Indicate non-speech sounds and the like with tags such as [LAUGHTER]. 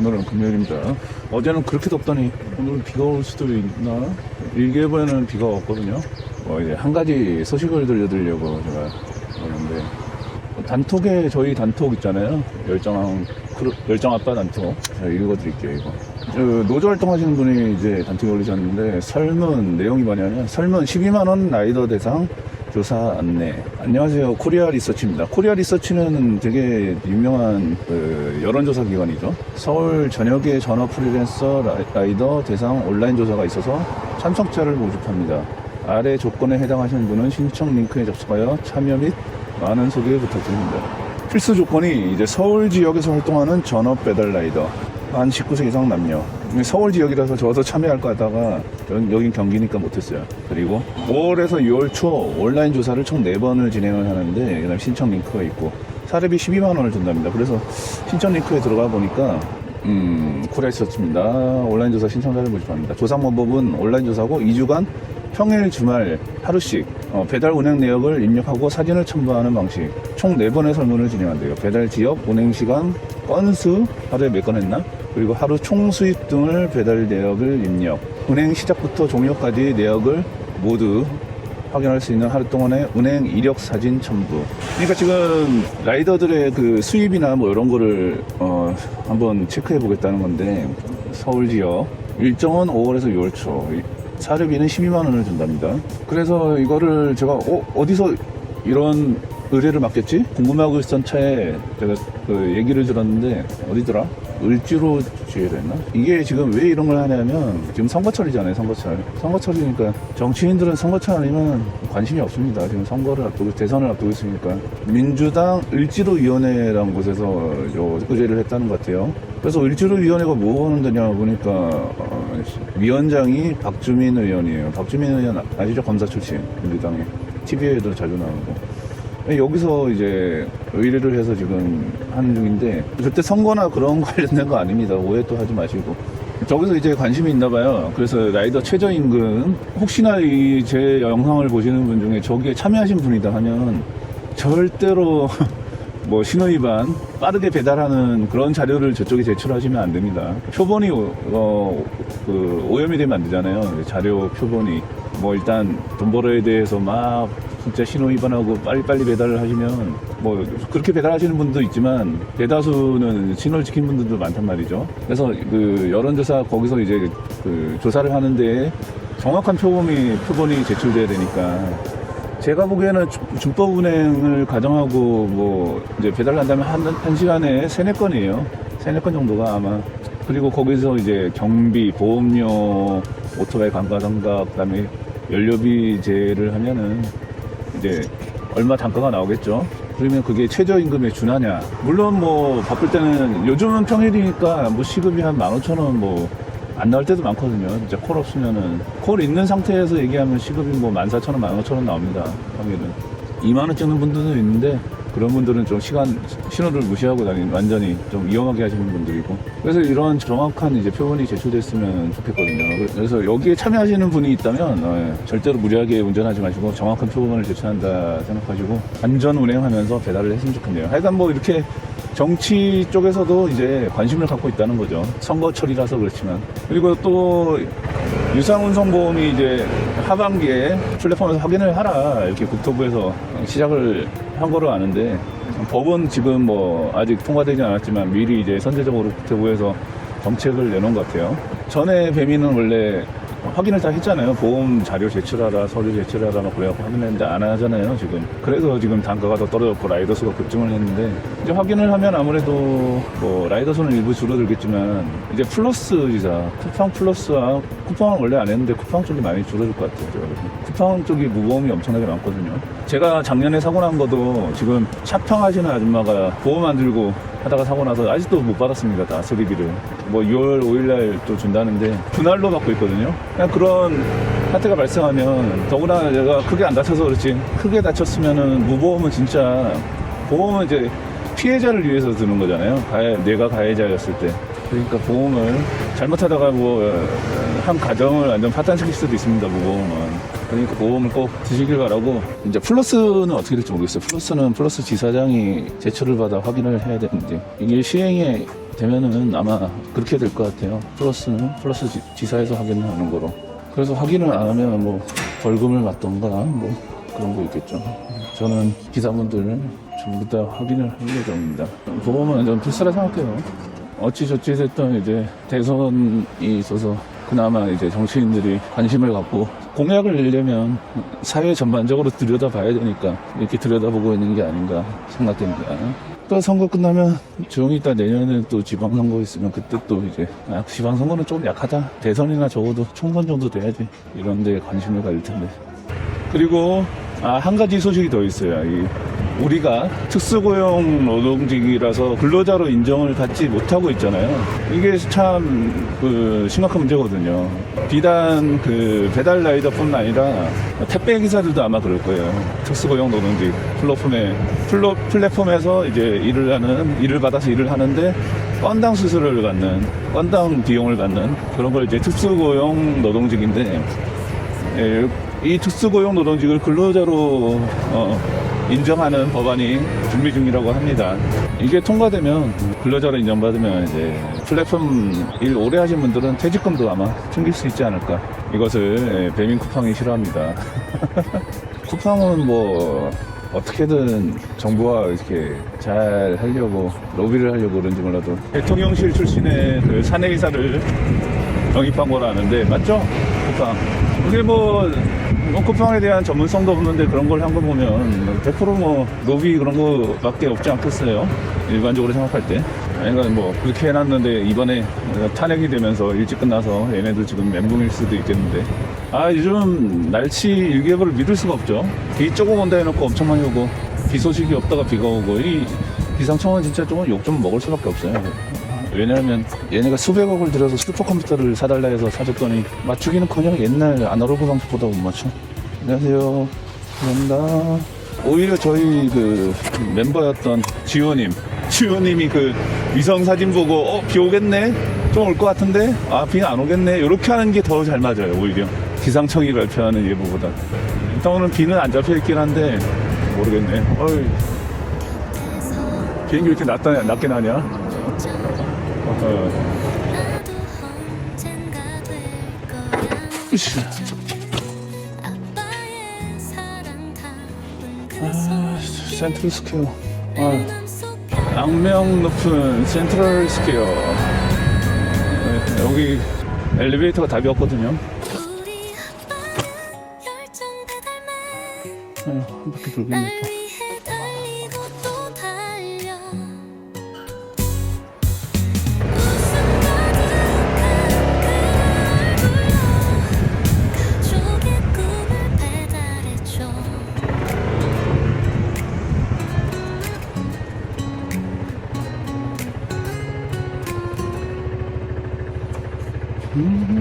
오늘은 금요일입니다. 어제는 그렇게 덥더니 오늘은 비가 올 수도 있나? 일개부에는 비가 왔거든요. 뭐 이제 한 가지 소식을 들려드리려고 제가 오는데 단톡에 저희 단톡 있잖아요. 열정 크루- 열정 아빠 단톡. 제가 읽어드릴게요 이거. 그 노조 활동하시는 분이 이제 단톡에 올리셨는데 설문 내용이 뭐냐면 설문 12만 원 라이더 대상 조사 안내. 안녕하세요. 코리아 리서치입니다. 코리아 리서치는 되게 유명한 그 여론조사 기관이죠. 서울 전역의 전업 프리랜서 라- 라이더 대상 온라인 조사가 있어서 참석자를 모집합니다. 아래 조건에 해당하시는 분은 신청 링크에 접속하여 참여 및 많은 소개 부탁드립니다. 필수 조건이 이제 서울 지역에서 활동하는 전업 배달 라이더 만 19세 이상 남녀 서울 지역이라서 저도 참여할 거 하다가 여긴 경기니까 못했어요 그리고 5월에서 6월 초 온라인 조사를 총 4번을 진행을 하는데 그다음 신청 링크가 있고 사례비 12만 원을 준답니다 그래서 신청 링크에 들어가 보니까 음, 서치입니다. 온라인 조사 신청자를 모집합니다. 조사 방법은 온라인 조사고 2주간 평일 주말 하루씩 어, 배달 운행 내역을 입력하고 사진을 첨부하는 방식 총 4번의 설문을 진행한대요. 배달 지역, 운행 시간, 건수, 하루에 몇 건 했나? 그리고 하루 총 수입 등을 배달 내역을 입력 운행 시작부터 종료까지 내역을 모두 확인할 수 있는 하루 동안의 운행 이력 사진 첨부. 그러니까 지금 라이더들의 그 수입이나 뭐 이런 거를 어 한번 체크해 보겠다는 건데 서울 지역 일정은 5월에서 6월 초 사례비는 12만 원을 준답니다. 그래서 이거를 제가 어 어디서 이런 의뢰를 맡겼지? 궁금하고 있었던 차에 제가 그 얘기를 들었는데 어디더라? 을지로 주의를 했나? 이게 지금 왜 이런 걸 하냐면 지금 선거철이잖아요 선거철 선거철이니까 정치인들은 선거철 아니면 관심이 없습니다 지금 선거를 앞두고 대선을 앞두고 있으니까 민주당 을지로위원회라는 곳에서 요 의뢰를 했다는 것 같아요 그래서 을지로위원회가 뭐 하는 데냐 보니까 어, 위원장이 박주민 의원이에요 박주민 의원 아시죠? 검사 출신 민주당에 TV에도 자주 나오고 여기서 이제 의뢰를 해서 지금 하는 중인데 절대 선거나 그런 [LAUGHS] 관련된 거 아닙니다. 오해 또 하지 마시고. 저기서 이제 관심이 있나 봐요. 그래서 라이더 최저임금 혹시나 이 제 영상을 보시는 분 중에 저기에 참여하신 분이다 하면 절대로 [LAUGHS] 뭐 신호위반 빠르게 배달하는 그런 자료를 저쪽에 제출하시면 안 됩니다. 표본이 오- 어, 그 오염이 되면 안 되잖아요. 자료 표본이 뭐 일단 돈 벌어에 대해서 막 진짜 신호 위반하고 빨리빨리 배달을 하시면 뭐 그렇게 배달하시는 분도 있지만 대다수는 신호를 지킨 분들도 많단 말이죠. 그래서 그 여론조사 거기서 이제 그 조사를 하는데 정확한 표본이 표본이 제출돼야 되니까 제가 보기에는 주- 준법 운행을 가정하고 뭐 이제 배달 한다면 한, 한 시간에 세네 건이에요. 세네 건 정도가 아마. 그리고 거기서 이제 경비, 보험료, 오토바이 감가상각, 그다음에 연료비제를 하면은 이제 얼마 단가가 나오겠죠. 그러면 그게 최저임금에 준하냐. 물론 뭐 바쁠 때는 요즘은 평일이니까 뭐 시급이 한 15,000원 뭐 안 나올 때도 많거든요. 진짜 콜 없으면은 콜 있는 상태에서 얘기하면 시급이 뭐 14,000원, 15,000원 나옵니다. 평일은 2만 원 찍는 분들도 있는데 그런 분들은 좀 시간 신호를 무시하고 다니는 완전히 좀 위험하게 하시는 분들이고 그래서 이런 정확한 이제 표본이 제출됐으면 좋겠거든요. 그래서 여기에 참여하시는 분이 있다면 어, 예, 절대로 무리하게 운전하지 마시고 정확한 표본을 제출한다 생각하시고 안전 운행하면서 배달을 했으면 좋겠네요. 하여간 뭐 이렇게 정치 쪽에서도 이제 관심을 갖고 있다는 거죠. 선거철이라서 그렇지만. 그리고 또 유상운송보험이 이제 하반기에 플랫폼에서 확인을 하라 이렇게 국토부에서 시작을 한 거로 아는데 법은 지금 뭐 아직 통과되지 않았지만 미리 이제 선제적으로 국토부에서 정책을 내놓은 것 같아요. 전에 배미는 원래 확인을 다 했잖아요. 보험 자료 제출하라, 서류 제출하라 막 그래갖고 확인했는데 안 하잖아요, 지금. 그래서 지금 단가가 더 떨어졌고 라이더 수가 급증을 했는데 이제 확인을 하면 아무래도 뭐 라이더 수는 일부 줄어들겠지만 이제 플러스 기사, 쿠팡 플러스와 쿠팡은 원래 안 했는데 쿠팡 쪽이 많이 줄어들 것 같아요. 제가. 쿠팡 쪽이 무보험이 엄청나게 많거든요. 제가 작년에 사고 난 것도 지금 차평 하시는 아줌마가 보험 안 들고 하다가 사고 나서 아직도 못 받았습니다. 다 수리비를. 뭐 6월 5일날 또 준다는데 분할로 받고 있거든요. 그냥 그런 사태가 발생하면 더구나 내가 크게 안 다쳐서 그렇지 크게 다쳤으면은 무보험은 진짜 보험은 이제 피해자를 위해서 드는 거잖아요. 가해, 내가 가해자였을 때. 그러니까 보험을 잘못하다가 뭐 한 가정을 완전 파탄시킬 수도 있습니다. 무보험은. 그러니까 보험을 꼭 드시길 바라고 이제 플러스는 어떻게 될지 모르겠어요. 플러스는 플러스 지사장이 제출을 받아 확인을 해야 되는데 이게 시행에 되면은 아마 그렇게 될 것 같아요. 플러스는 플러스 지, 지사에서 확인을 하는 거로. 그래서 확인을 안 하면 뭐 벌금을 맞던가 뭐 그런 거 있겠죠. 저는 기사분들 전부 다 확인을 할 예정입니다. 보험은 좀 필수라 생각해요. 어찌저찌 됐던 이제 대선이 있어서 그나마 이제 정치인들이 관심을 갖고 공약을 내려면 사회 전반적으로 들여다봐야 되니까 이렇게 들여다보고 있는 게 아닌가 생각됩니다. 또 선거 끝나면 조용히 있다 내년에 또 지방선거 있으면 그때 또 이제 아, 지방선거는 좀 약하다. 대선이나 적어도 총선 정도 돼야지. 이런 데 관심을 가질 텐데. 그리고 아, 한 가지 소식이 더 있어요. 이 우리가 특수고용 노동직이라서 근로자로 인정을 받지 못하고 있잖아요. 이게 참 그 심각한 문제거든요. 비단 그 배달 라이더뿐 아니라 택배 기사들도 아마 그럴 거예요. 특수고용 노동직 플랫폼에 플로, 플랫폼에서 이제 일을 하는 일을 받아서 일을 하는데 건당 수수료를 받는 건당 비용을 받는 그런 걸 이제 특수고용 노동직인데 예, 이 특수고용 노동직을 근로자로 어, 인정하는 법안이 준비 중이라고 합니다. 이게 통과되면 근로자로 인정받으면 이제 플랫폼 일 오래 하신 분들은 퇴직금도 아마 챙길 수 있지 않을까. 이것을 예, 배민 쿠팡이 싫어합니다. [LAUGHS] 쿠팡은 뭐 어떻게든 정부와 이렇게 잘 하려고 로비를 하려고 그런지 몰라도 대통령실 출신의 그 사내 이사를 영입한 거라 아는데 맞죠? 쿠팡. 그게 뭐, 뭐 쿠팡에 대한 전문성도 없는데 그런 걸 한 거 보면 100%뭐 로비 그런 거밖에 없지 않겠어요? 일반적으로 생각할 때. 그러니까 뭐 그렇게 해놨는데 이번에 탄핵이 되면서 일찍 끝나서 얘네들 지금 멘붕일 수도 있겠는데 아 요즘 날씨 일기예보를 믿을 수가 없죠. 비 조금 온다 해놓고 엄청 많이 오고 비 소식이 없다가 비가 오고 이 기상청은 진짜 조금 욕 좀 먹을 수밖에 없어요. 왜냐하면 얘네가 수백억을 들여서 슈퍼컴퓨터를 사달라 해서 사줬더니 맞추기는커녕 옛날 아날로그 방식보다 못 맞춰. 안녕하세요. 감사합니다. 오히려 저희 그 멤버였던 지호님, 지호님이 그 위성 사진 보고 어 비 오겠네, 좀 올 것 같은데 아 비는 안 오겠네 이렇게 하는 게 더 잘 맞아요 오히려 기상청이 발표하는 예보보다. 일단 오늘 비는 안 잡혀 있긴 한데 모르겠네. 어이, 비행기 왜 이렇게 낮다, 낮게 나냐? 으쌰. 그 아, 센트럴 스퀘어. 내 아, 악명 높은 센트럴 스퀘어. 네, 여기 엘리베이터가 답이 없거든요. 아, 한 바퀴 있네. 위 Mm-hmm.